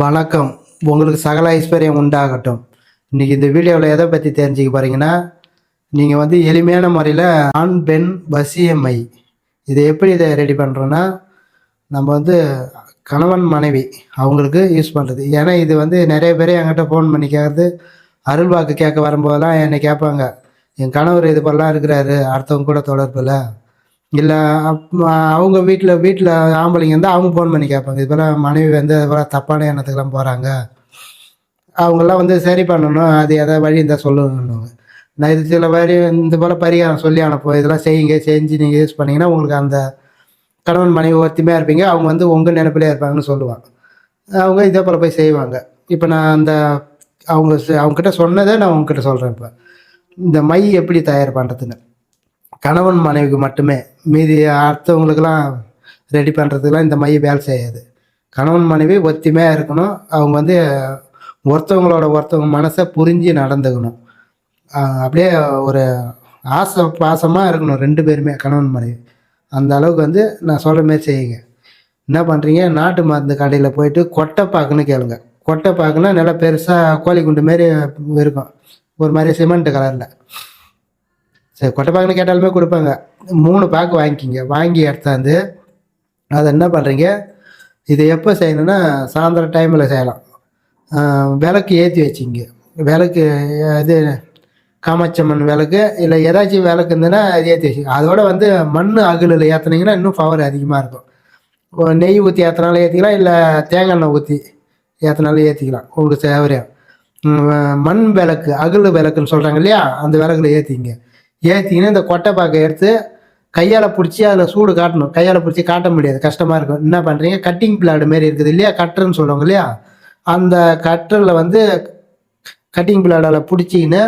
வணக்கம். உங்களுக்கு சகல ஐஸ்வர்யம் உண்டாகட்டும். இன்றைக்கி இந்த வீடியோவில் எதை பற்றி தெரிஞ்சுக்க போகிறீங்கன்னா நீங்கள் வந்து எளிமையான முறையில் ஆண் பெண் வசியம்மை இதை எப்படி இதை ரெடி பண்ணுறோன்னா நம்ம வந்து கணவன் மனைவி அவங்களுக்கு யூஸ் பண்ணுறது ஏன்னா இது வந்து நிறைய பேர் என்கிட்ட ஃபோன் பண்ணி கேட்குறது அருள்வாக்கு கேட்க வரும்போதெல்லாம் என்னை கேட்பாங்க. என் கணவர் இது போலலாம் இருக்கிறாரு அடுத்தவங்க கூட தொடர்பில் இல்லை அவங்க வீட்டில் வீட்டில் ஆம்பளைங்க இருந்தால் அவங்க ஃபோன் பண்ணி கேட்பாங்க இது போல் மனைவி வந்து அது போல் தப்பான எண்ணத்துக்கெல்லாம் போகிறாங்க அவங்கெல்லாம் வந்து சரி பண்ணணும். அது எதாவது வழி இருந்தால் சொல்லணும்னு நான் இது சில வழி இந்த போல் பரிகாரம் சொல்லி அனுப்புவோம். இதெல்லாம் செய்யுங்க செஞ்சு நீங்கள் யூஸ் பண்ணிங்கன்னா உங்களுக்கு அந்த கணவன் மனைவி ஒத்துமையாக இருப்பீங்க. அவங்க வந்து உங்கள் நினைப்பிலே இருப்பாங்கன்னு சொல்லுவாங்க. அவங்க இதே போல் போய் செய்வாங்க. இப்போ நான் அந்த அவங்க சொ- அவங்ககிட்ட சொன்னதை நான் உங்ககிட்ட சொல்கிறேன் இப்போ. இந்த மை எப்படி தயார் பண்ணுறதுன்னு கணவன் மனைவிக்கு மட்டுமே. மீதி அடுத்தவங்களுக்கெல்லாம் ரெடி பண்ணுறதுக்கெலாம் இந்த மையம் வேலை செய்யாது. கணவன் மனைவி ஒத்துமையாக இருக்கணும். அவங்க வந்து ஒருத்தவங்களோட ஒருத்தவங்க மனசை புரிஞ்சு நடந்துக்கணும். அப்படியே ஒரு ஆசை பாசமாக இருக்கணும் ரெண்டு பேருமே கணவன் மனைவி. அந்த அளவுக்கு வந்து நான் சொல்கிற மாதிரி செய்யுங்க. என்ன பண்ணுறீங்க நாட்டு மருந்து கடையில் போயிட்டு கொட்டை பாக்குன்னு கேளுங்க. கொட்டைப்பாக்குன்னா நல்லா பெருசாக கோழி குண்டு மாரி இருக்கும். ஒரு மாதிரி சிமெண்ட் கலரில். சரி கொட்டைப்பாக்குன்னு கேட்டாலுமே கொடுப்பாங்க. மூணு பேக் வாங்கிக்கிங்க. வாங்கி எடுத்தாந்து அதை என்ன பண்ணுறீங்க இது எப்போ செய்யணும்னா சாயந்தரம் டைமில் செய்யலாம். விளக்கு ஏற்றி வச்சிங்க. விளக்கு இது காமாட்சம்மன் விளக்கு இல்லை ஏதாச்சும் விளக்கு இருந்ததுன்னா அது ஏற்றி வச்சுங்க. அதோட வந்து மண் அகலில் ஏற்றுனீங்கன்னா இன்னும் பவர் அதிகமாக இருக்கும். நெய் ஊற்றி ஏற்றினாலும் ஏற்றிக்கலாம் இல்லை தேங்காய் எண்ணெய் ஊற்றி ஏற்றினாலும் ஏற்றிக்கலாம் உங்களுக்கு சௌகரியம் மண் விளக்கு அகல் விளக்குன்னு சொல்கிறாங்க இல்லையா? அந்த விளக்குல ஏற்றிங்க ஏற்றிங்கன்னா இந்த கொட்டை பாக்கை எடுத்து கையால் பிடிச்சி அதில் சூடு காட்டணும். கையால் பிடிச்சி காட்ட முடியாது. கஷ்டமாக இருக்கும். என்ன பண்ணுறீங்க கட்டிங் பிளாடு மாரி இருக்குது இல்லையா? கட்டுருன்னு சொல்லுவாங்க இல்லையா? அந்த கட்டரில் வந்து கட்டிங் பிளாடால் பிடிச்சிக்கின்னு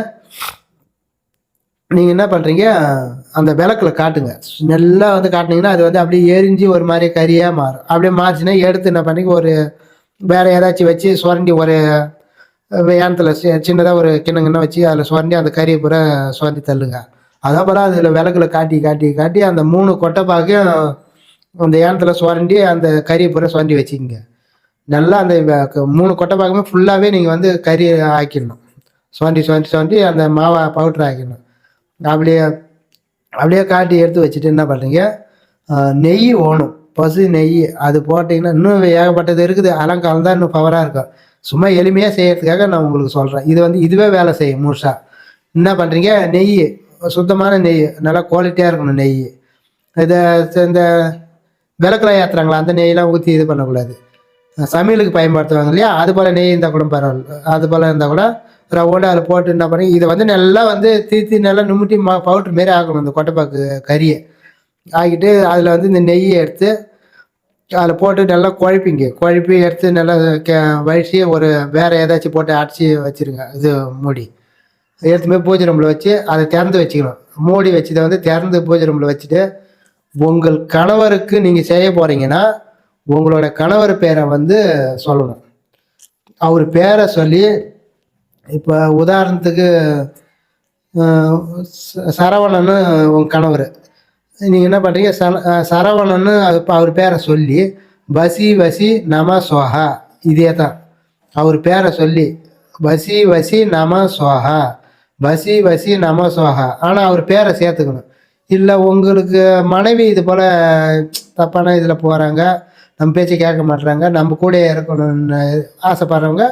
நீங்கள் என்ன பண்ணுறீங்க அந்த விளக்குல காட்டுங்க. நல்லா வந்து காட்டினீங்கன்னா அது வந்து அப்படியே எரிஞ்சு ஒரு மாதிரி கறியாக மாறும். அப்படியே மாறிச்சுன்னா எடுத்து என்ன பண்ணி ஒரு வேறு ஏதாச்சும் வச்சு சுரண்டி ஒரு ஏனத்தில் சின்னதாக ஒரு கிண்ணங்கிண்ண வச்சு அதில் சுரண்டி அந்த கறியை பூரா சுரண்டி தள்ளுங்க. அதப்புறம் அதில் விளக்குல காட்டி காட்டி காட்டி அந்த மூணு கொட்டைப்பாக்கையும் அந்த ஏனத்தில் சுரண்டி அந்த கறியை பூரா சுரண்டி வச்சுக்கோங்க. நல்லா அந்த மூணு கொட்டை பாக்கமே ஃபுல்லாகவே நீங்கள் வந்து கறி ஆக்கிடணும். சுரண்டி சுரண்டி சுரண்டி அந்த மாவை பவுட்ரு ஆக்கிடணும். அப்படியே அப்படியே காட்டி எடுத்து வச்சுட்டு என்ன பண்ணுறீங்க நெய் ஓணும். பசு நெய் அது போட்டிங்கன்னா இன்னும் ஏகப்பட்டது இருக்குது. அலங்காலம் தான் இன்னும் பவராக இருக்கும். சும்மா எளிமையாக செய்யறதுக்காக நான் உங்களுக்கு சொல்கிறேன் இது வந்து இதுவே வேலை செய்யும் முழுசாக என்ன பண்ணுறீங்க நெய் சுத்தமான நெய் நல்லா குவாலிட்டியாக இருக்கணும் நெய். இதை இந்த விளக்கெலாம் ஏற்றுறாங்களா அந்த நெய்யெல்லாம் ஊற்றி இது பண்ணக்கூடாது. சமையலுக்கு பயன்படுத்துவாங்க இல்லையா? அது போல் நெய் இருந்தால் கூட பரவாயில்ல. அது போல் இருந்தால் கூட ரவுண்டாக அதில் போட்டு என்ன பண்ணி இதை வந்து நல்லா வந்து தீத்தி நல்லா நுமிட்டி மா பவுட்ரு மாரி ஆக்கணும் இந்த கொட்டைப்பாக்கு கறியை. ஆக்கிட்டு அதில் வந்து இந்த நெய்யை எடுத்து அதில் போட்டு நல்லா குழப்பிங்க. குழப்பி எடுத்து நல்லா கே வழிச்சு ஒரு வேறு ஏதாச்சும் போட்டு அடிச்சு வச்சிருங்க. இது மூடி. எடுத்து போய் பூஜை ரூமில் வச்சு அதை திறந்து வச்சுக்கணும். மூடி வச்சதை வந்து திறந்து பூஜை ரூமில் வச்சுட்டு உங்கள் கணவருக்கு நீங்கள் செய்ய போகிறீங்கன்னா உங்களோட கணவர் பேரை வந்து சொல்லணும். அவர் பேரை சொல்லி இப்போ உதாரணத்துக்கு சரவணன்னு உங்கள் கணவர். நீங்கள் என்ன பண்ணுறீங்க சர சரவணன்னு அது இப்போ அவர் பேரை சொல்லி வசி வசி நம சோஹா இதே தான் அவர் பேரை சொல்லி வசி வசி நம சோஹா வசி வசி நம சோகா ஆனால் அவர் பேரை சேர்த்துக்கணும். இல்லை உங்களுக்கு மனைவி இது போல் தப்பான இதில் போகிறாங்க நம்ம பேச்சை கேட்க மாட்றாங்க நம்ம கூட இருக்கணும்னு ஆசைப்படுறவங்க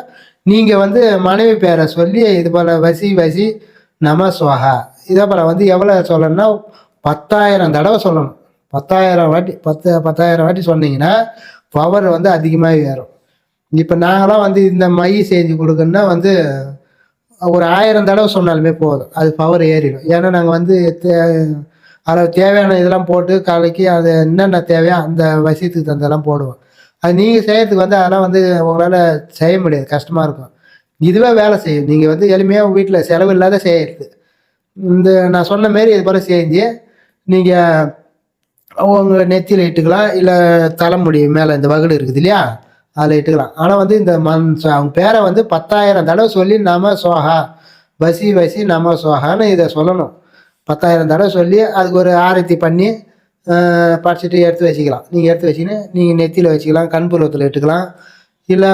நீங்கள் வந்து மனைவி பேரை சொல்லி இது போல் வசி வசி நம சுவஹா. இதே போல் வந்து எவ்வளோ சொல்லணும்னா பத்தாயிரம் தடவை சொல்லணும். பத்தாயிரம் வாட்டி பத்து பத்தாயிரம் வாட்டி சொன்னீங்கன்னா பவர் வந்து அதிகமாக ஏறும் இப்போ நாங்களாம் வந்து இந்த மை செஞ்சு கொடுக்கணுன்னா வந்து ஒரு ஆயிரம் தடவை சொன்னாலுமே போதும். அது பவர் ஏறிடும். ஏன்னா நாங்கள் வந்து தே- அதில் தேவையான இதெல்லாம் போட்டு காலைக்கு அது என்னென்ன தேவையோ அந்த வசியத்துக்கு தந்தெல்லாம் போடுவோம். அது நீங்கள் செய்யறதுக்கு வந்து அதெல்லாம் வந்து உங்களால் செய்ய முடியாது. கஷ்டமாக இருக்கும். இதுவே வேலை செய்யும். நீங்கள் வந்து எளிமையாக வீட்டில் செலவு இல்லாத செய்யறது. இந்த நான் சொன்ன மாரி இது போல் செஞ்சு நீங்கள் அவங்க நெத்தியில் இட்டுக்கலாம். இல்லை தலைமுடி மேலே இந்த வகுடு இருக்குது இல்லையா? அதில் இட்டுக்கலாம் ஆனால் வந்து இந்த மன் ச- அவங்க பேரை வந்து பத்தாயிரம் தடவை சொல்லி நம சோஹா வசி வசி நம சோஹான்னு இதை சொல்லணும். பத்தாயிரம் தடவை சொல்லி அதுக்கு ஒரு ஆரத்தி பண்ணி படிச்சுட்டு எடுத்து வச்சுக்கலாம். நீங்கள் எடுத்து வச்சுக்கின்னு நீங்கள் நெத்தியில் வச்சுக்கலாம் கண் புருவத்தில் இட்டுக்கலாம். இல்லை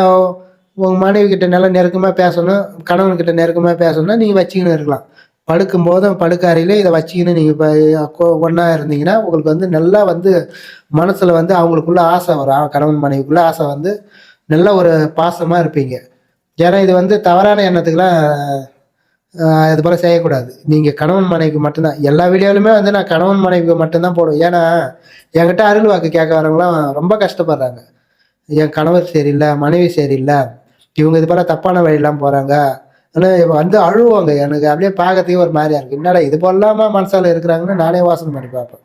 உங்கள் மனைவி கிட்ட நல்லா நெருக்கமாக பேசணும் கணவன்கிட்ட நெருக்கமாக பேசணும்னா நீங்கள் வச்சுக்கின்னு இருக்கலாம். படுக்கும் போதும் படுக்க அறையிலே இதை வச்சுக்கின்னு நீங்கள் இப்போ ஒன்றா இருந்தீங்கன்னா உங்களுக்கு வந்து நல்லா வந்து மனசில் வந்து அவங்களுக்குள்ள ஆசை வரும். கணவன் மனைவிக்குள்ள ஆசை வந்து நல்ல ஒரு பாசமாக இருப்பீங்க. ஏன்னா இது வந்து தவறான எண்ணத்துக்கெலாம் இது போல் செய்யக்கூடாது. நீங்கள் கணவன் மனைவிக்கு மட்டும்தான். எல்லா வீடியோலையுமே வந்து நான் கணவன் மனைவிக்கு மட்டும்தான் போடுவேன். ஏன்னா என்கிட்ட அருள் வாக்கு கேட்க வரவங்களாம் ரொம்ப கஷ்டப்படுறாங்க. என் கணவர் சரியில்லை மனைவி சரியில்லை இவங்க இது போல் தப்பான வழியெல்லாம் போகிறாங்க ஆனால் வந்து அழுவாங்க. எனக்கு அப்படியே பார்க்கறதுக்கே ஒரு மாதிரியா இருக்கு. என்னடா இது போலாமா மனசால இருக்கிறாங்கன்னு நானே வாசனை பண்ணி பார்ப்பேன்.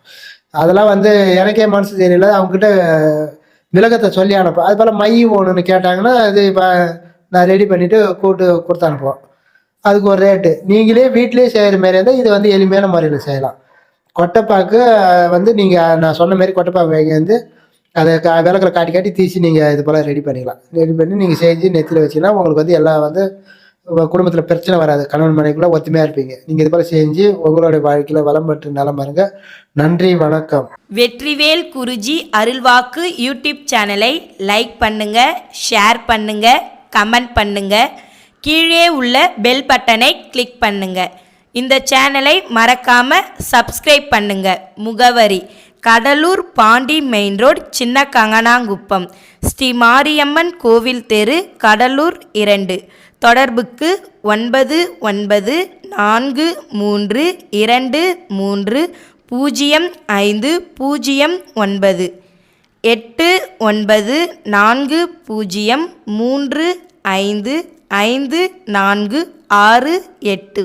அதெல்லாம் வந்து எனக்கே மனசு தெரியல. அவங்ககிட்ட விலகத்தை சொல்லி அனுப்பேன் அது போல் மை ஒன்றுன்னு கேட்டாங்கன்னா அது இப்போ நான் ரெடி பண்ணிவிட்டு கூட்டு கொடுத்து அனுப்புவோம் அதுக்கு ஒரு ரேட்டு நீங்களே வீட்டிலேயே செய்கிற மாதிரி இருந்தால் இது வந்து எளிமையான முறையில் செய்யலாம். கொட்டைப்பாக்கு வந்து நீங்கள் நான் சொன்ன மாதிரி கொட்டைப்பாக்கு வாங்கி வந்து அதை கா விளக்கில் காட்டி காட்டி தீசி நீங்கள் இது போல் ரெடி பண்ணிக்கலாம். ரெடி பண்ணி நீங்கள் செஞ்சு நெத்தியில் வச்சீங்கன்னா உங்களுக்கு வந்து எல்லாம் வந்து குடும்பத்தில் பிரச்சனை வராது. கணவன் மனைவிக்குள்ள ஒத்துமையாக இருப்பீங்க. நீங்கள் இது போல செஞ்சு உங்களுடைய வாழ்க்கையில் வளம் பெற்று நலம் பாருங்க. நன்றி வணக்கம். வெற்றிவேல் குருஜி அருள்வாக்கு யூடியூப் சேனலை லைக் பண்ணுங்க ஷேர் பண்ணுங்க கமெண்ட் பண்ணுங்க. கீழே உள்ள பெல் பட்டனை கிளிக் பண்ணுங்கள் இந்த சேனலை மறக்காம சப்ஸ்கிரைப் பண்ணுங்க. முகவரி கடலூர் பாண்டி மெயின் ரோட் சின்ன கங்கனாங்குப்பம் ஸ்ரீ மாரியம்மன் கோவில் தெரு கடலூர் இரண்டு. தொடர்புக்கு ஒன்பது ஒன்பது நான்கு மூன்று இரண்டு மூன்று பூஜ்ஜியம் ஐந்து பூஜ்ஜியம் ஒன்பது. எட்டு ஒன்பது நான்கு பூஜ்ஜியம் மூன்று ஐந்து ஐந்து நான்கு ஆறு எட்டு.